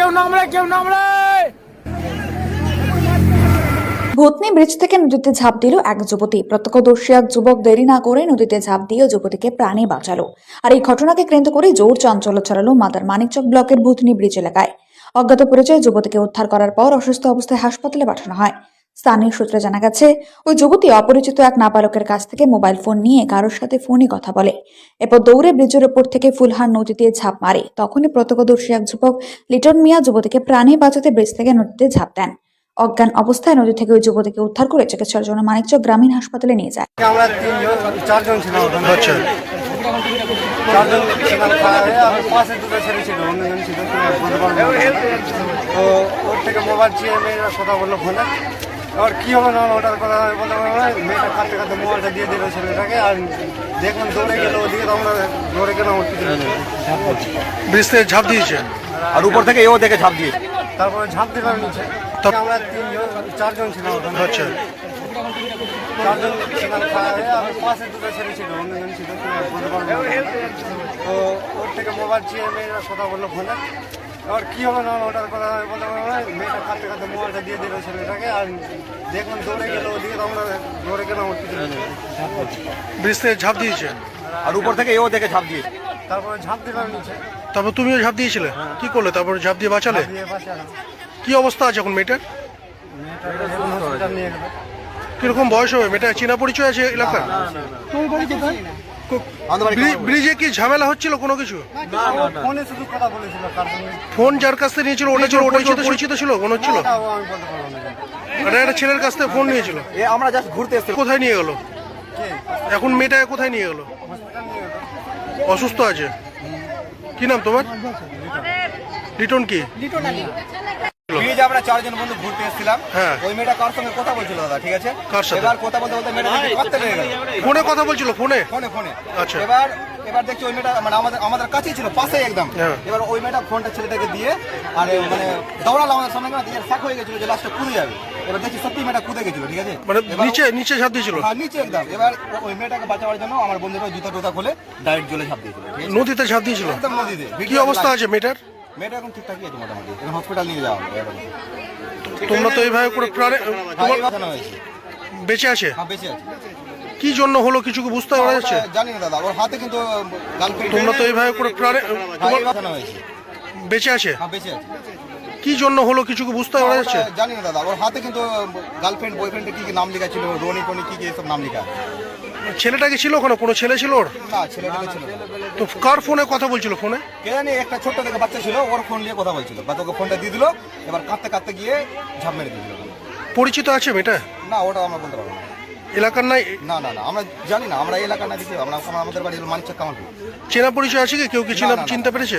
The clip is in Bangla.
কেউ নামলে কেউ নামলে। ভূতনি ব্রিজ থেকে নদীতে ঝাঁপ দিল এক যুবতী। প্রত্যক্ষদর্শী এক যুবক দেরি না করে নদীতে ঝাঁপ দিয়ে যুবতীকে প্রাণে বাঁচালো। আর এই ঘটনাকে কেন্দ্র করে জোর চাঞ্চল্য ছড়ালো মাদার মানিকচক ব্লকের ভূতনি ব্রিজ এলাকায়। অজ্ঞাত পরিচয়ে যুবতীকে উদ্ধার করার পর অসুস্থ অবস্থায় হাসপাতালে পাঠানো হয়। স্থানীয় সূত্রে জানা গেছে ওই যুবতী অপরিচিত এক নাবালকের কাছ থেকে মোবাইল ফোন নিয়ে কারোর সাথে ফোনে কথা বলে। এরপর দৌড়ে ব্রিজের ওপর থেকে ফুলহার নদীতে ঝাঁপ মারে। তখনই প্রত্যক্ষদর্শী এক যুবক লিটন মিয়া যুবতীকে প্রাণে বাঁচাতে ব্রিজ থেকে নদীতে ঝাঁপ দেন। অজ্ঞান অবস্থায় নদী থেকে ওই যুবতীকে উদ্ধার করে চিকিৎসার জন্য মানিকচক গ্রামীণ হাসপাতালে নিয়ে যায়। আমরা চারজন ছিলাম আচ্ছা। চারজন ছিলাম পাশে দুটো ছেলে ছিল অন্যজন ছিল তো আর বলতে পারব না। তো ওর থেকে মোবাইল চেয়ে মেয়েরা কথা বলল ফোনে। এবার কী হবে না আমি বলতে পারব না। মেয়েটা কাটতে কাটতে মোবাইলটা দিয়ে দিল ছেলেটাকে আর দেখলাম দৌড়ে গেল ওদিকে তো আমরা দৌড়ে গেলাম ওর পিছনে ব্রিজ থেকে ঝাঁপ দিয়েছে। আর উপর থেকে এও দেখে ঝাঁপ দিয়ে তারপরে ঝাঁপ দিলাম নিচে। আমরা তিনজন চারজন ছিলাম ওখানে। আচ্ছা। চারজন ছিলাম পাশে দুটো ছেলে ছিল অন্যজন ছিল আর। তো ওর থেকে মোবাইল চেয়ে মেয়েরা কথা বলল ফোনে। এবার কী হবে না কথা আমি বলতে পারব মেয়েটা কাটতে কাটতে মোবাইলটা দিয়ে দিল ছেলেটাকে আর দেখলাম দৌড়ে গেল ওদিকে তো আমরা দৌড়ে গেলাম ওর পিছনে ব্রিজ থেকে ঝাঁপ দিয়েছে। আর উপর থেকে এও দেখে ঝাঁপ দিয়ে তারপরে ঝাঁপ দিলাম নিচে। তারপর তুমিও ঝাঁপ দিয়েছিলে? কি করলে? তারপর ঝাঁপ দিয়ে বাঁচালে? কি অবস্থা আছে এখন মেয়েটার? কীরকম বয়স হবে? মেয়েটা চেনা পরিচয় আছে এলাকার? আমাদের বাড়ি ব্রি- ব্রিজে কি ঝামেলা হচ্ছিল কোনো কিছু? ফোনে শুধু কথা বলেছিল ফোন যার কাছ থেকে নিয়েছিল ওটা ছিল ওটা ছিল পরিচিত ছিল মনে হচ্ছিল? ওটাও আমি বলতে পারব না। আর একটা ছেলের কাছ থেকে ফোন নিয়েছিল। আমরা জাস্ট ঘুরতে এসেছি কোথায় নিয়ে গেল? এখন মেয়েটা কোথায় নিয়ে গেল? অসুস্থ আছে? কি নাম তোমার? রিটন কি? ব্রিজে আমরা চারজন বন্ধু ঘুরতে এসেছিলাম। হ্যাঁ। ওই মেয়েটা কার সঙ্গে কথা বলছিল দাদা ঠিক আছে? কার সাথে? এবার কথা বলতে বলতে মেয়েটা লেগে গেল। ফোনে কথা বলছিল ফোনে? ফোনে ফোনে। আচ্ছা। এবার এবার দেখছি ওই মেয়েটা মানে আমাদের আমাদের কাছেই ছিল পাশেই একদম। হ্যাঁ। এবার ওই মেয়েটা ফোনটা ছেলেটাকে দিয়ে আর মানে দৌড়ালো আমাদের সামনে দিয়ে শাক হয়ে গেছিল যে লাস্টে কুদে যাবে। এবার দেখছি সত্যি মেয়েটা কুদে গেছিল ঠিক আছে? মানে নিচে নিচে ঝাঁপ দিয়েছিল? হ্যাঁ নিচে একদম। এবার ওই মেয়েটাকে বাঁচাবার জন্য আমার বন্ধুরা জুতা টুতা খুলে ডাইরেক্ট জলে ঝাঁপ দিয়েছিল নদীতে ঝাঁপ দিয়েছিল? একদম নদীতে। কি অবস্থা আছে মেয়েটার? মেয়েটা এখন ঠিকঠাকই আছে মোটামুটি? এখন হসপিটাল নিয়ে যাওয়া হবে এখন। তোমরা তো এইভাবে করে প্রাণে তোমার হাই হয়েছে। বেঁচে আছে? হ্যাঁ বেঁচে আছে। কি জন্য হলো কিছু কি বুঝতে পারা যাচ্ছে? ওটা জানি না দাদা ওর হাতে কিন্তু গার্লফ্রেন্ড তোমরা তো এইভাবে করে প্রাণে তোমার হাই হয়েছে। বেঁচে আছে? হ্যাঁ বেঁচে আছে। কি জন্য হলো কিছু কি বুঝতে পারা যাচ্ছে? জানি না দাদা ওর হাতে কিন্তু গার্লফ্রেন্ড বয়ফ্রেন্ডের কি কি নাম লেখা ছিল রনি টনি কি কি এসব নাম লেখা ছেলেটা কি ছিল ওখানে? কোনো ছেলে ছিল ওর? না ছেলেটাকে ছিল তো কার ফোনে কথা বলছিল ফোনে? কে জানি একটা ছোট্ট থেকে বাচ্চা ছিল ওর ফোন নিয়ে কথা বলছিল। বা তোকে ফোনটা দিয়ে দিল এবার কাঁদতে কাঁদতে গিয়ে ঝাঁপ মেরে দিয়েছিল পরিচিত আছে মেয়েটা? না ওটা আমরা বলতে পারব না। এলাকার নাই? না না না আমরা জানি না আমরা এই এলাকার না কিছু আমরা আমরা আমাদের বাড়ি মানিকচক কামালপুর চেনা পরিচয় আছে কি? কেউ কি চিনা। চিনতে পেরেছে।